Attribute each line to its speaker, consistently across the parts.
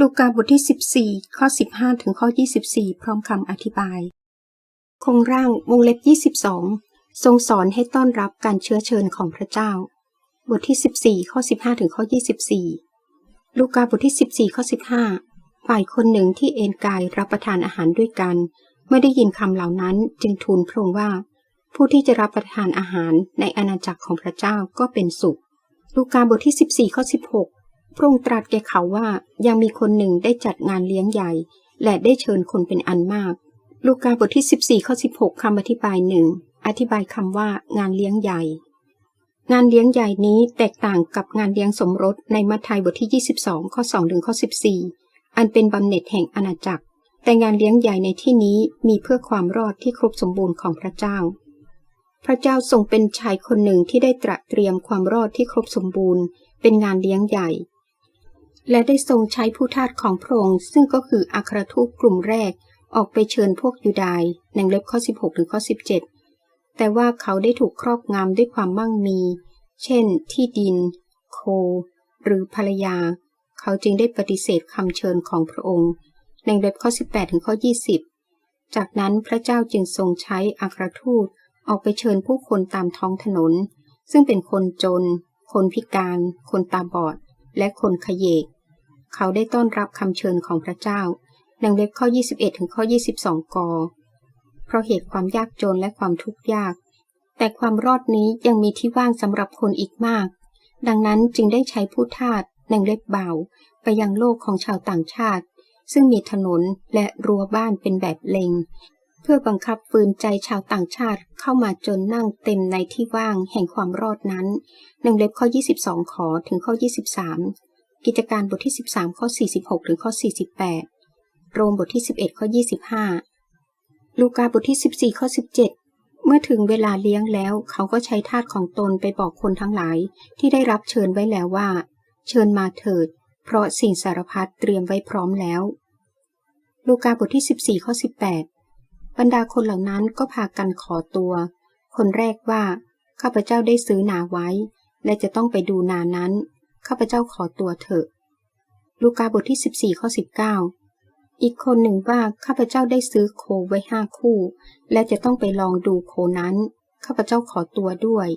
Speaker 1: ลูกาบทที่ 14 ข้อ 15 ถึงข้อ 24 พร้อมคำอธิบาย คงร่างวงเล็บ 22 ทรงสอนให้ต้อนรับการเชื้อเชิญของพระเจ้า บทที่ 14 ข้อ 15 ถึงข้อ 24 ลูกาบทที่ 14 ข้อ 15 ฝ่ายคนหนึ่งที่เอนกายรับประทานอาหารด้วยกันเมื่อได้ยินคำเหล่านั้นจึงทูลพระองค์ว่า ผู้ที่จะรับประทานอาหารในอาณาจักรของพระเจ้าก็เป็นสุข ลูกาบทที่ 14 ข้อ 16 พระองค์ตรัสแก่เขาว่ายังมีคนหนึ่งได้จัดงานเลี้ยงใหญ่ และได้เชิญคนเป็นอันมาก ลูกาบทที่ 14ข้อ16คำอธิบายหนึ่งอธิบายคำว่างานเลี้ยงใหญ่ งานเลี้ยงใหญ่นี้แตกต่างกับงานเลี้ยงสมรสในมัทธิวบทที่ 22ข้อ2ถึงข้อ14 อันเป็นบำเหน็จแห่งอาณาจักร แต่งานเลี้ยงใหญ่ในที่นี้มีเพื่อความรอดที่ครบสมบูรณ์ของพระเจ้า พระเจ้าทรงเป็นชายคนหนึ่งที่ได้ตระเตรียมความรอดที่ครบสมบูรณ์ เป็นงานเลี้ยงใหญ่ และได้ทรงใช้ผู้ทาสของพระองค์ซึ่งก็คืออัครทูตกลุ่มแรก ออกไปเชิญพวกยูดายในเล็บข้อ 16ถึงข้อ 17 แต่ว่าเขาได้ถูกครอบงำด้วยความมั่งมี เช่น ที่ดิน โค หรือภรรยา เขาจึงได้ปฏิเสธคำเชิญของพระองค์ในเล็บข้อ 18 ถึงข้อ 20 จากนั้นพระเจ้าจึงทรงใช้อัครทูตออกไปเชิญผู้คนตามท้องถนน ซึ่งเป็นคนจน คนพิการ คนตาบอด และคนขยเยก เขาได้ต้อนรับคำเชิญของพระเจ้าดังเล็บข้อ 21 ถึงข้อ 22 ก เพราะเหตุความยากจนและความทุกข์ยาก แต่ความรอดนี้ยังมีที่ว่างสำหรับคนอีกมาก ดังนั้นจึงได้ใช้ผู้ทาสดังเล็บเบาไปยังโลกของชาวต่างชาติ ซึ่งมีถนนและรั้วบ้านเป็นแบบเลง เพื่อบังคับฝืนใจชาวต่างชาติเข้ามาจนนั่งเต็มในที่ว่างแห่งความรอดนั้นดังเล็บข้อ 22 ขอถึงข้อ 23 กิจการบทที่ 13 ข้อ 46 ถึงข้อ 48 โรมบทที่ 11 ข้อ 25 ลูกาบทที่ 14 ข้อ 17 เมื่อถึงเวลาเลี้ยงแล้ว เขาก็ใช้ทาสของตนไปบอกคนทั้งหลาย ที่ได้รับเชิญไว้แล้วว่า เชิญมาเถิด เพราะสิ่งสารพัดเตรียมไว้พร้อมแล้ว ลูกาบทที่ 14 ข้อ 18 บรรดาคนเหล่านั้นก็พากันขอตัว คนแรกว่า ข้าพเจ้าได้ซื้อนาไว้ และจะต้องไปดูนานั้น ข้าพเจ้าขอตัวเถอะ ลูกาบทที่ 14ข้อ19 อีกคนหนึ่งว่าข้าพเจ้าได้ซื้อโคไว้ห้าคู่ และจะต้องไปลองดูโคนั้น ข้าพเจ้าขอตัวด้วย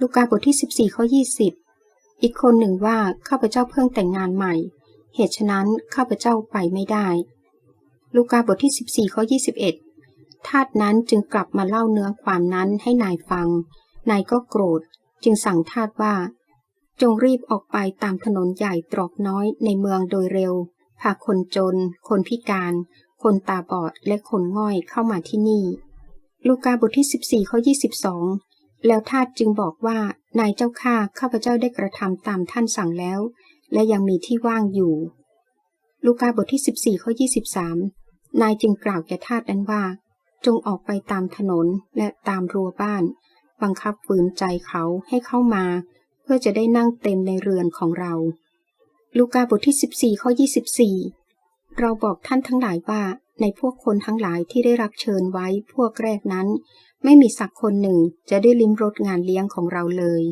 Speaker 1: ลูกาบทที่ 14ข้อ20 อีกคนหนึ่งว่าข้าพเจ้าเพิ่งแต่งงานใหม่ เหตุฉะนั้นข้าพเจ้าไปไม่ได้ ลูกาบทที่ 14ข้อ21 ทาสนั้นจึงกลับมาเล่าเนื้อความนั้นให้นายฟัง นายก็โกรธ จึงสั่งทาสว่า จงรีบออกไปตามถนนใหญ่ตรอกน้อยในเมืองโดยเร็ว พาคนจน คนพิการ คนตาบอดและคนง่อยเข้ามาที่นี่ ลูกาบทที่ 14ข้อ22 แล้วทาสจึงบอกว่านายเจ้าข้าข้าพเจ้าได้กระทำตามท่านสั่งแล้ว และยังมีที่ว่างอยู่ ลูกาบทที่ 14ข้อ23 นายจึงกล่าวแก่ทาสนั้นว่า จงออกไปตามถนนและตามรั้วบ้าน บังคับฝืนใจเขาให้เข้ามา พื่อจะได้นั่งเต็มในเรือนของเรา ลูกาบทที่ 14 ข้อ 24 เราบอกท่านทั้งหลายว่า ในพวกคนทั้งหลายที่ได้รับเชิญไว้พวกแรกนั้น ไม่มีสักคนหนึ่งจะได้ลิ้มรสงานเลี้ยงของเราเลย